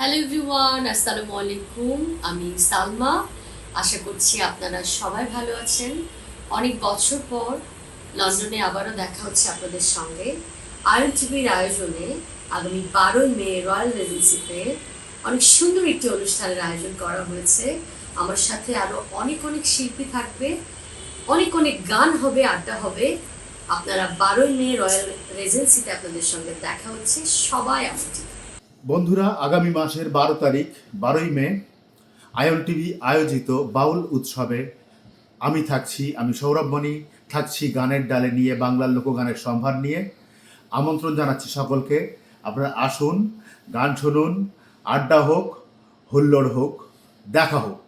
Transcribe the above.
Hello everyone আসসালামু আলাইকুম আমি সালমা। আশা করছি আপনারা সবাই ভালো আছেন। অনেক বছর পর লন্ডনে আবারও দেখা হচ্ছে আপনাদের সঙ্গে। আয়ন টিভির আয়োজনে আগামী বারোই মে রয়্যাল রেজেন্সিতে অনেক সুন্দর একটি অনুষ্ঠানের আয়োজন করা হয়েছে। আমার সাথে আরও অনেক অনেক শিল্পী থাকবে। অনেক অনেক গান হবে, আড্ডা হবে। আপনারা বারোই মে রয়্যাল রেজেন্সিতে আপনাদের সঙ্গে দেখা হচ্ছে। সবাই আমার বন্ধুরা, আগামী মাসের বারো তারিখ, বারোই মে, আয়ন টিভি আয়োজিত বাউল উৎসবে আমি থাকছি, আমি সৌরভ মণি, থাকছি গানের ডালে নিয়ে, বাংলার লোকগানের সম্ভার নিয়ে। আমন্ত্রণ জানাচ্ছি সকলকে। আপনারা আসুন, গান শুনুন, আড্ডা হোক, হুল্লোড় হোক, দেখা হোক।